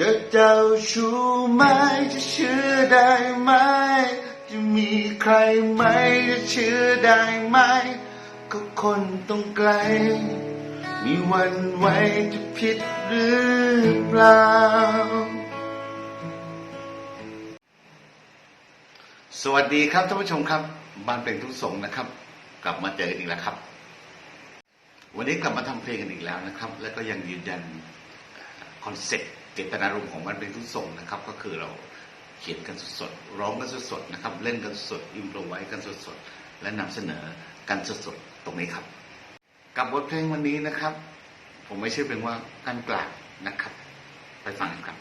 จะเจ้าชู้ไหมจะเชื่อได้ไหม จะมีใครไหมจะเชื่อได้ไหม ก็คนต้องไกล มีวันไหวจะผิดหรือเปล่า สวัสดีครับท่านผู้ชมครับ บ้านเป็นทุกสงนะครับ กลับมาเจอกันอีกแล้วครับ วันนี้กลับมาทำเพลงกันอีกแล้วนะครับ แล้วก็ยังยืนยันคอนเซ็ปต์ เจตนารมณ์ของบ้านเป็นทุกสงนะครับ ก็คือเราเขียนกันสดๆร้องกันสดๆนะครับ เล่นกันสดอิมโปรไว้กันสดๆและนำเสนอกันสดๆตรงนี้ครับ กับบทเพลงวันนี้นะครับ ผมไม่ใช่เป็นว่ากันกลางนะครับ ไปฟังกันครับ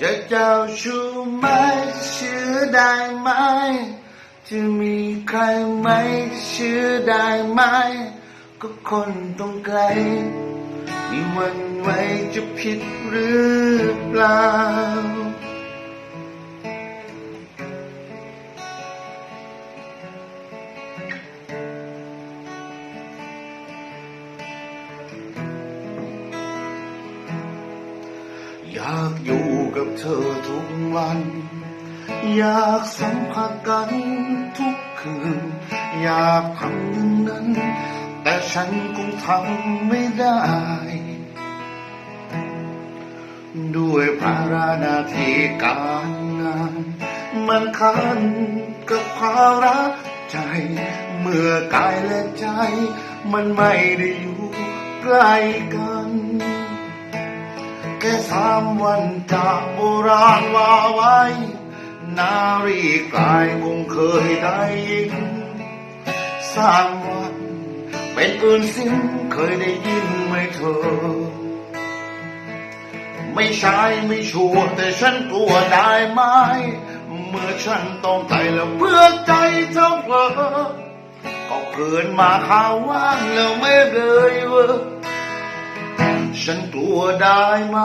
จะเจ้าชู้ไหมเชื่อได้ไหมจะมีใครไหมเชื่อได้ไหมก็คนต้องไกล มีวันไหวจะผิดหรือเปล่า อยากอยู่กับเธอทุกวัน อยากสัมผัสกันทุกคืน อยากทำอย่างนั้น ฉันคงทำไม่ได้ ด้วยภาราหนาที่การงาน มันคันกับภามระใจ เมื่อกายและใจ มันไม่ได้อยู่ใกล้กัน แค่สามวันจากโบราณว่าไว้ นารีกายคงเคยได้ยินสร้างวั เป็นปืนสิ้นเคยได้ยินไหมเธอ ไม่ใช่ไม่ชัวร์แต่ฉันกลัวได้ไหม เมื่อฉันต้องไกลแล้วเพื่อใจเจ้าเผลอก็เกินมาข่าวว่างแล้วไม่เลยเวอฉันกลัวได้ไหม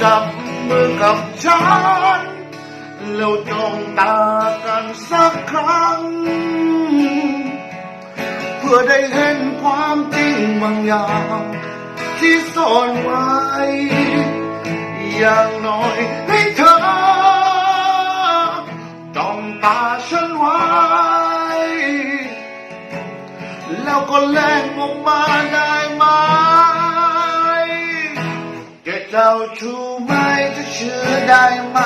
จับมือกับฉัน แล้วจ้องตากันสักครั้ง พื่อได้เห็นความจริงบางอย่างที่ซ่อนไว้ อย่างน้อยให้เธอจ้องตาฉันไว้ แล้วก็แลกออกมาได้ไหมจะเจ้าชู้ไหมจะเชื่อได้ไหม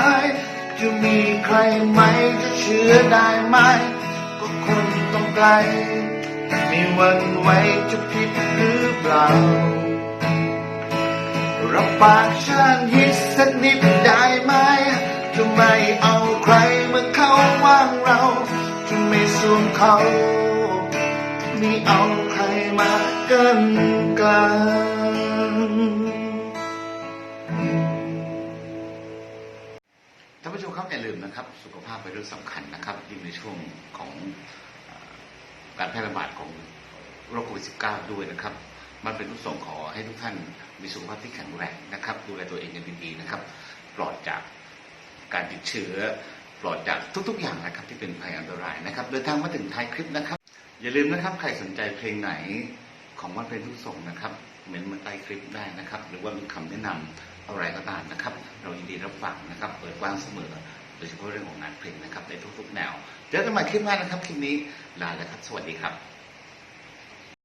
จะมีใครไหมจะเชื่อได้ไหม ก็คนต้องไกล วันไหวจะผิดหรือเปล่า รับปากฉันยิดสักนิดได้ไหม จะไม่เอาใครมาเข้าว่างเรา จะไม่สวมเขา ไม่เอาใครมากันกลางท่านผู้ชมครับอย่าลืมนะครับ สุขภาพเป็นเรื่องสำคัญนะครับยิ่งในช่วงของ การแพร่ระบาดของโรคโควิด -19 ด้วยนะครับ มันเป็นทุกส่งขอให้ทุกท่านมีสุขภาพที่แข็งแรงนะครับ ดูแลตัวเองกันดีๆนะครับ ปลอดจากการติดเชื้อ ปลอดจากทุกๆ อย่างนะครับ ที่เป็นภัยอันตรายนะครับ เดินทางมาถึงท้ายคลิปนะครับ อย่าลืมนะครับ ใครสนใจเพลงไหนของวันเป็นทุกส่งนะครับเมนต์มาใต้คลิปได้นะครับ หรือว่ามีคำแนะนำอะไรก็ตามนะครับ เรายินดีรับฟังนะครับ เปิดกว้างเสมอ โดยเฉพาะเรื่องของงานเพลงนะครับในทุกๆแนวเจอกันใหม่คลิปหน้านะครับคลิปนี้ลาแล้วครับ สวัสดีครับ